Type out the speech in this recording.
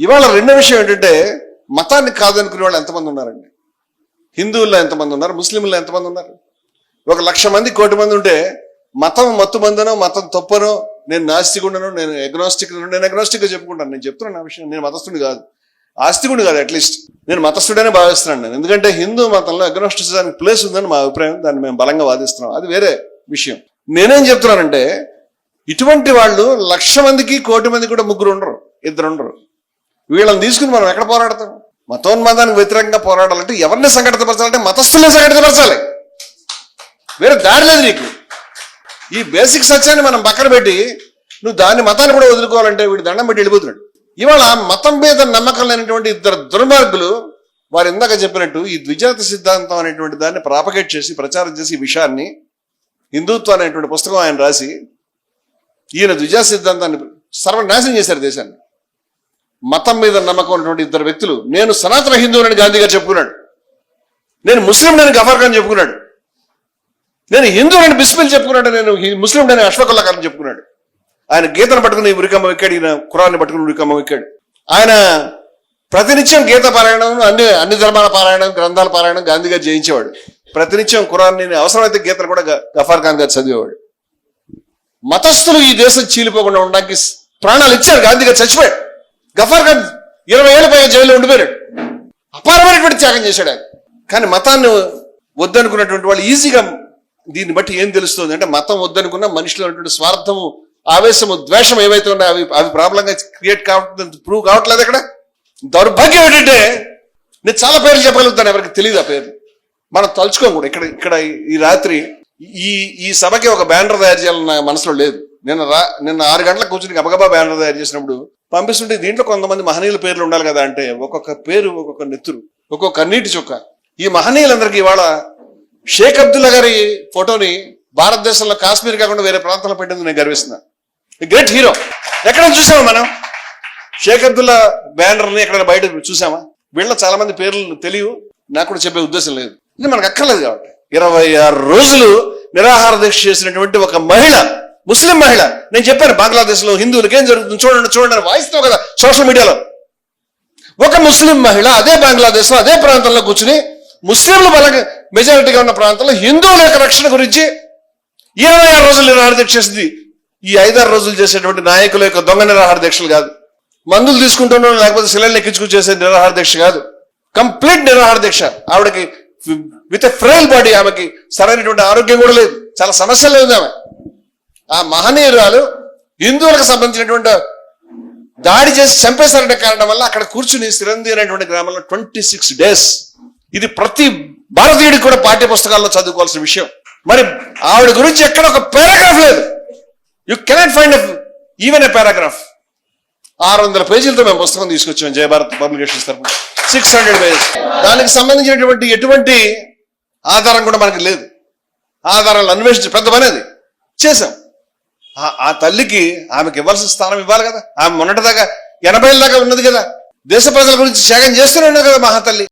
ఇవాళ రెండో విషయం ఏంటంటే మతాన్ని కాదనుకునే వాళ్ళు ఎంతమంది ఉన్నారండి? హిందువుల్లో ఎంతమంది ఉన్నారు? ముస్లింలో ఎంతమంది ఉన్నారు? ఒక లక్ష మంది కోటి మంది ఉంటే మతం మత్తు మందనో మతం తప్పనో నేను నాస్తికుండను నేను ఎగ్నాస్టిక్ నేను ఎగ్నాస్టిక్గా చెప్పుకుంటాను. నేను చెప్తున్నాను ఆ విషయం నేను మతస్థుడు కాదు. ఆస్తికుడు కాదు అట్లీస్ట్ నేను మతస్థుడనే భావిస్తున్నాను నేను. ఎందుకంటే హిందూ మతంలో అగ్నోస్టిజానికి ప్లేస్ ఉందని మా అభిప్రాయం. దాన్ని మేము బలంగా వాదిస్తున్నాం. అది వేరే విషయం. నేనేం చెప్తున్నానంటే ఇటువంటి వాళ్ళు లక్ష మందికి కోటి మంది కూడా ముగ్గురు ఉండరు. ఇద్దరు ఉండరు. వీళ్ళని తీసుకుని మనం ఎక్కడ పోరాడతాం? మతోన్మాదానికి వ్యతిరేకంగా పోరాడాలంటే ఎవరిని సంఘటితపరచాలంటే మతస్థుల్ని సంఘటితపరచాలి. వేరే దారి లేదు నీకు. ఈ బేసిక్ సత్యాన్ని మనం పక్కన పెట్టి నువ్వు దాన్ని మతాన్ని కూడా వదులుకోవాలంటే వీడు దండం పెట్టి వెళ్ళిపోతున్నాడు. ఇవాళ మతం మీద నమ్మకం లేనటువంటి ఇద్దరు దుర్మార్గులు వారు ఇందాక చెప్పినట్టు ఈ ద్విజాత సిద్ధాంతం అనేటువంటి దాన్ని ప్రాపగేట్ చేసి ప్రచారం చేసి ఈ విషయాన్ని హిందుత్వం అనేటువంటి పుస్తకం ఆయన రాసి ఈయన ద్విజాత సిద్ధాంతాన్ని సర్వనాశనం చేశారు దేశాన్ని. మతం మీద నమ్మకం ఉన్నటువంటి ఇద్దరు వ్యక్తులు నేను సనాతన హిందువునని గాంధీ గారు చెప్పుకున్నాడు. నేను ముస్లిం నేను గఫర్ ఖాన్ చెప్పుకున్నాడు. నేను హిందువునని బిస్మిల్ చెప్పుకున్నాడు నేను ముస్లిం నేను అశ్వకుల్లా ఖాన్ చెప్పుకున్నాడు. ఆయన గీతను పట్టుకుని ఉరికమ్మ ఎక్కాడు ఈయన కురాన్ని పట్టుకుని ఉరికమ్మ ఎక్కాడు. ఆయన ప్రతినిత్యం గీత పారాయణం అన్ని అన్ని ధర్మాల పారాయణం గ్రంథాల పారాయణం గాంధీ గారు జయించేవాడు. ప్రతినిత్యం కురాన్ని అవసరమైతే గీతను కూడా గఫార్ ఖాన్ గారు చదివేవాడు. మతస్థులు ఈ దేశం చీలిపోకుండా ఉండడానికి ప్రాణాలు ఇచ్చారు గాంధీ గారు చచ్చిపోయాడు. గఫార్ ఖాన్ ఇరవై ఏళ్ళ పైగా జైల్లో ఉండిపోయాడు. అపారమైనటువంటి త్యాగం చేశాడు ఆయన. కానీ మతాన్ని వద్దనుకున్నటువంటి వాళ్ళు ఈజీగా దీన్ని బట్టి ఏం తెలుస్తుంది అంటే మతం వద్దనుకున్న మనిషిలో ఉన్నటువంటి స్వార్థము ఆవేశము ద్వేషం ఏవైతే ఉన్నాయో అవి అవి ప్రాబ్లంగా క్రియేట్ కావట్లేదు ప్రూవ్ కావట్లేదు అక్కడ. దౌర్భాగ్యం ఏంటంటే నేను చాలా పేర్లు చెప్పగలుగుతాను ఎవరికి తెలియదు ఆ పేర్లు. మనం తలుచుకోం కూడా ఇక్కడ ఇక్కడ ఈ రాత్రి ఈ ఈ సభకి ఒక బ్యానర్ తయారు చేయాలని నా మనసులో లేదు. నిన్న రా నిన్న ఆరు గంటలకు కూర్చుని గబగబా బ్యానర్ తయారు చేసినప్పుడు పంపిస్తుంటే దీంట్లో కొంతమంది మహనీయుల పేర్లు ఉండాలి కదా అంటే ఒక్కొక్క పేరు ఒక్కొక్క నెత్తురు ఒక్కొక్క కన్నీటి చుక్క. ఈ మహనీయులందరికీ ఇవాళ షేక్ అబ్దుల్లా గారి ఫోటోని భారతదేశంలో కాశ్మీర్ కాకుండా వేరే ప్రాంతంలో పెట్టింది నేను గర్విస్తున్నా. Great hero. ఎక్కడ చూసామా మనం? షేక్ అబ్దుల్లా బ్యానర్ని బయట చూసామా? వీళ్ళ చాలా మంది పేర్లు తెలియవు. నాకు కూడా చెప్పే ఉద్దేశం లేదు. ఇది మనకు అక్కర్లేదు కాబట్టి. ఇరవై ఆరు రోజులు నిరాహార దీక్ష చేసినటువంటి ఒక మహిళ ముస్లిం మహిళ నేను చెప్పాను బంగ్లాదేశ్లో హిందువులకి ఏం జరుగుతుంది చూడండి చూడండి అని వాయిస్తావు కదా సోషల్ మీడియాలో. ఒక ముస్లిం మహిళ అదే బంగ్లాదేశ్లో అదే ప్రాంతంలో కూర్చుని ముస్లింలు బల మెజారిటీగా ఉన్న ప్రాంతంలో హిందువుల యొక్క రక్షణ గురించి ఇరవై ఆరు రోజులు నిరాహార దీక్ష చేసింది. ఈ ఐదారు రోజులు చేసేటువంటి నాయకుల యొక్క దొంగ నిరాహార దీక్షలు కాదు. మందులు తీసుకుంటున్నాం లేకపోతే శిలలు ఎక్కించుకుని చేసే నిరాహార దీక్ష కాదు. కంప్లీట్ నిరాహార దీక్ష. ఆవిడకి విత్ ఎ ఫ్రైల్ బాడీ ఆమెకి సరైనటువంటి ఆరోగ్యం కూడా లేదు. చాలా సమస్యలు ఉంది ఆమె. ఆ మహనీయురాలు హిందువులకు సంబంధించినటువంటి దాడి చేసి చంపేశారనే కారణం వల్ల అక్కడ కూర్చుని సిరంది అనేటువంటి గ్రామంలో ట్వంటీ సిక్స్ డేస్. ఇది ప్రతి భారతీయుడికి కూడా పాఠ్య పుస్తకాల్లో చదువుకోవాల్సిన విషయం. మరి ఆవిడ గురించి ఎక్కడ ఒక పారాగ్రాఫ్ లేదు. You cannot find even a paragraph ఆరు వందల పేజీలతో మేము పుస్తకం తీసుకొచ్చాం జయభారత్ పబ్లికేషన్స్ తరఫున సిక్స్ హండ్రెడ్ పేజెస్ దానికి సంబంధించినటువంటి ఎటువంటి ఆధారం కూడా మనకి లేదు. ఆధారాలు అన్వేషించి పెద్ద పని అది. చేశాం. ఆ- ఆ తల్లికి ఆమెకి ఇవ్వాల్సిన స్థానం ఇవ్వాలి కదా. ఆమె మొన్నటిదాకా ఎనభై దాకా ఉన్నది కదా. దేశ ప్రజల గురించి త్యాగం చేస్తూనే ఉన్నావు కదా మహాతల్లి.